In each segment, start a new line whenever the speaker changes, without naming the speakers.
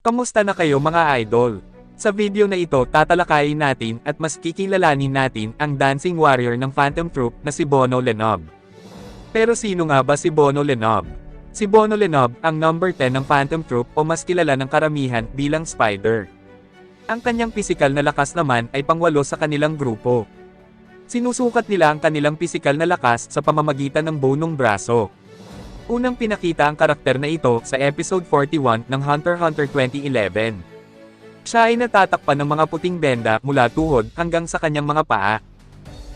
Kamusta na kayo mga idol? Sa video na ito tatalakayin natin at mas kikilalanin natin ang dancing warrior ng Phantom Troop na si Bono Lenob. Pero sino nga ba si Bono Lenob? Si Bono Lenob ang number 10 ng Phantom Troop o mas kilala ng karamihan bilang Spider. Ang kanyang pisikal na lakas naman ay pangwalo sa kanilang grupo. Sinusukat nila ang kanilang pisikal na lakas sa pamamagitan ng bonong braso. Unang pinakita ang karakter na ito sa episode 41 ng Hunter x Hunter 2011. Siya ay natatakpan ng mga puting benda mula tuhod hanggang sa kanyang mga paa.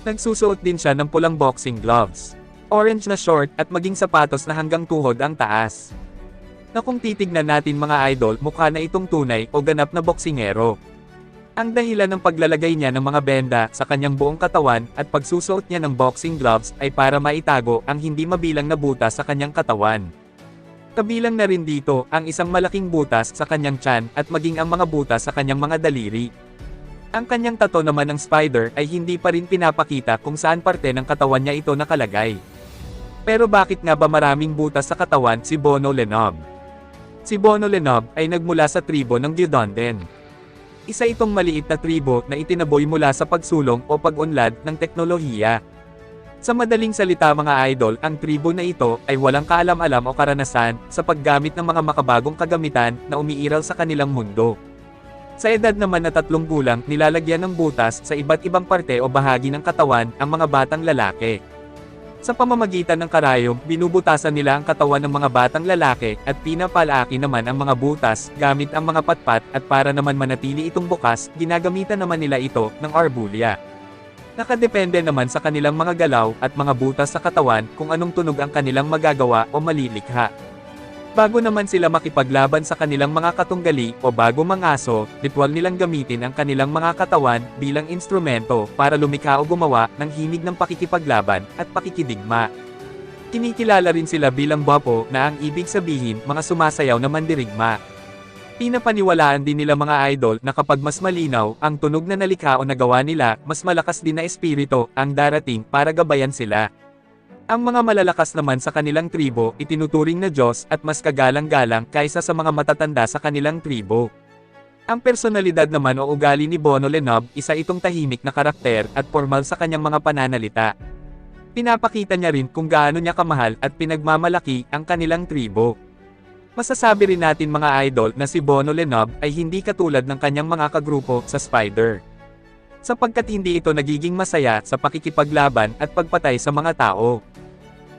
Nagsusuot din siya ng pulang boxing gloves, orange na short at maging sapatos na hanggang tuhod ang taas. Na kung titignan natin mga idol mukha na itong tunay o ganap na boksingero. Ang dahilan ng paglalagay niya ng mga benda sa kanyang buong katawan at pagsusuot niya ng boxing gloves ay para maitago ang hindi mabilang na butas sa kanyang katawan. Kabilang na rin dito ang isang malaking butas sa kanyang tiyan at maging ang mga butas sa kanyang mga daliri. Ang kanyang tato naman ng spider ay hindi pa rin pinapakita kung saan parte ng katawan niya ito nakalagay. Pero bakit nga ba maraming butas sa katawan si Bono Lenob? Si Bono Lenob ay nagmula sa tribo ng Gyodonden. Isa itong maliit na tribo na itinaboy mula sa pagsulong o pag-unlad ng teknolohiya. Sa madaling salita mga idol, ang tribo na ito ay walang kaalam-alam o karanasan sa paggamit ng mga makabagong kagamitan na umiiral sa kanilang mundo. Sa edad naman na tatlong gulang, nilalagyan ng butas sa iba't ibang parte o bahagi ng katawan ang mga batang lalaki. Sa pamamagitan ng karayom, binubutasan nila ang katawan ng mga batang lalaki at pinapalaki naman ang mga butas gamit ang mga patpat at para naman manatili itong bukas, ginagamitan naman nila ito ng arbulya. Nakadepende naman sa kanilang mga galaw at mga butas sa katawan kung anong tunog ang kanilang magagawa o malilikha. Bago naman sila makipaglaban sa kanilang mga katunggali o bago mangaso, ritual nilang gamitin ang kanilang mga katawan bilang instrumento para lumikha o gumawa ng himig ng pakikipaglaban at pakikidigma. Kinikilala rin sila bilang bapo na ang ibig sabihin mga sumasayaw na mandirigma. Pinapaniwalaan din nila mga idol na kapag mas malinaw ang tunog na nalikha o nagawa nila, mas malakas din na espiritu ang darating para gabayan sila. Ang mga malalakas naman sa kanilang tribo, itinuturing na Diyos at mas kagalang-galang kaysa sa mga matatanda sa kanilang tribo. Ang personalidad naman o ugali ni Bono Lenob, isa itong tahimik na karakter at formal sa kanyang mga pananalita. Pinapakita niya rin kung gaano niya kamahal at pinagmamalaki ang kanilang tribo. Masasabi rin natin mga idol na si Bono Lenob ay hindi katulad ng kanyang mga kagrupo sa Spider. Sapagkat hindi ito nagiging masaya sa pakikipaglaban at pagpatay sa mga tao.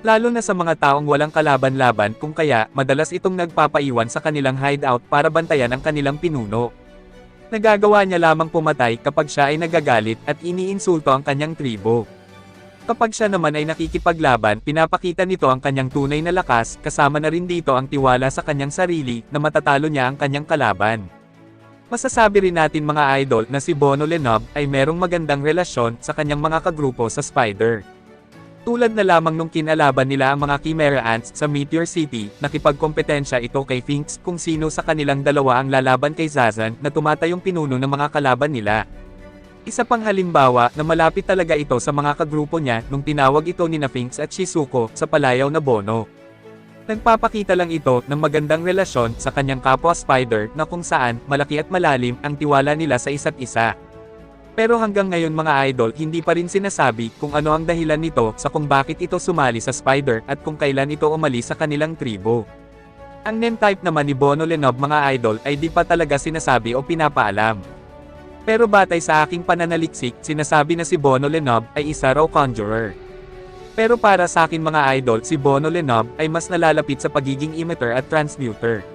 Lalo na sa mga taong walang kalaban-laban kung kaya madalas itong nagpapaiwan sa kanilang hideout para bantayan ang kanilang pinuno. Nagagawa niya lamang pumatay kapag siya ay nagagalit at iniinsulto ang kanyang tribo. Kapag siya naman ay nakikipaglaban, pinapakita nito ang kanyang tunay na lakas, kasama na rin dito ang tiwala sa kanyang sarili, na matatalo niya ang kanyang kalaban. Masasabi rin natin mga idol na si Bono Lenob ay merong magandang relasyon sa kanyang mga kagrupo sa Spider. Tulad na lamang nung kinalaban nila ang mga Chimera Ants sa Meteor City, nakipagkompetensya ito kay Finks kung sino sa kanilang dalawa ang lalaban kay Zazan na tumatayong pinuno ng mga kalaban nila. Isa pang halimbawa na malapit talaga ito sa mga kagrupo niya nung tinawag ito ni na Finks at Shizuko sa palayaw na Bono. Nagpapakita lang ito ng magandang relasyon sa kanyang kapwa Spider na kung saan malaki at malalim ang tiwala nila sa isa't isa. Pero hanggang ngayon mga idol hindi pa rin sinasabi kung ano ang dahilan nito sa kung bakit ito sumali sa Spider at kung kailan ito umalis sa kanilang tribo. Ang name type naman ni Bono Lenob mga idol ay di pa talaga sinasabi o pinapaalam. Pero batay sa aking pananaliksik, sinasabi na si Bono Lenob ay isa raw conjurer. Pero para sa akin mga idol, si Bono Lenob ay mas nalalapit sa pagiging emitter at transmuter.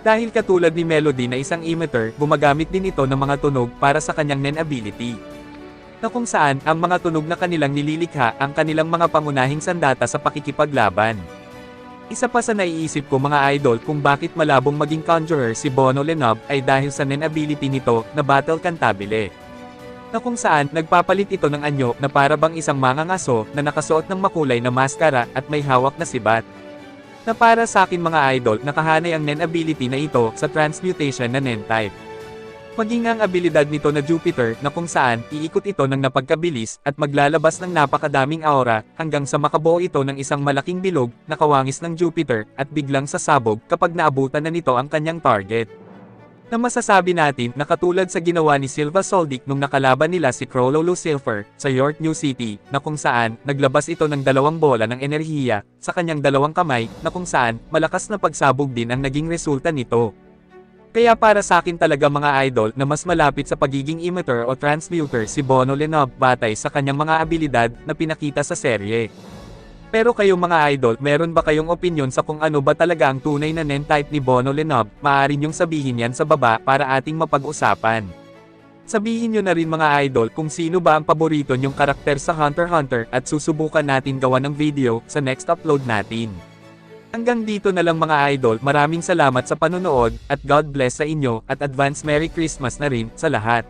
Dahil katulad ni Melody na isang emitter, gumagamit din ito ng mga tunog para sa kanyang nen ability. Na kung saan, ang mga tunog na kanilang nililikha ang kanilang mga pangunahing sandata sa pakikipaglaban. Isa pa sa naiisip ko mga idol kung bakit malabong maging conjurer si Bono Lenob ay dahil sa nen ability nito na battle cantabile. Na kung saan nagpapalit ito ng anyo na para bang isang mangangaso na nakasuot ng makulay na maskara at may hawak na sibat. Na para sa akin mga idol nakahanay ang nen ability na ito sa transmutation na nen type. Maging ang abilidad nito na Jupiter na kung saan iikot ito ng napagkabilis at maglalabas ng napakadaming aura hanggang sa makabuo ito ng isang malaking bilog na kawangis ng Jupiter at biglang sasabog kapag naabutan na nito ang kanyang target. Na masasabi natin na katulad sa ginawa ni Silva Soldic nung nakalaban nila si Crollo Lucifer sa York New City, na kung saan naglabas ito ng dalawang bola ng enerhiya sa kanyang dalawang kamay, na kung saan malakas na pagsabog din ang naging resulta nito. Kaya para sa akin talaga mga idol na mas malapit sa pagiging emitter o transmuter si Bono Lenob batay sa kanyang mga abilidad na pinakita sa serye. Pero kayo mga idol, meron ba kayong opinion sa kung ano ba talaga ang tunay na Nen-type ni Bono Lenob? Maaari niyong sabihin yan sa baba para ating mapag-usapan. Sabihin niyo na rin mga idol kung sino ba ang paborito niyong karakter sa Hunter x Hunter at susubukan natin gawa ng video sa next upload natin. Hanggang dito na lang mga idol, maraming salamat sa panonood, at God bless sa inyo, at advance Merry Christmas na rin sa lahat.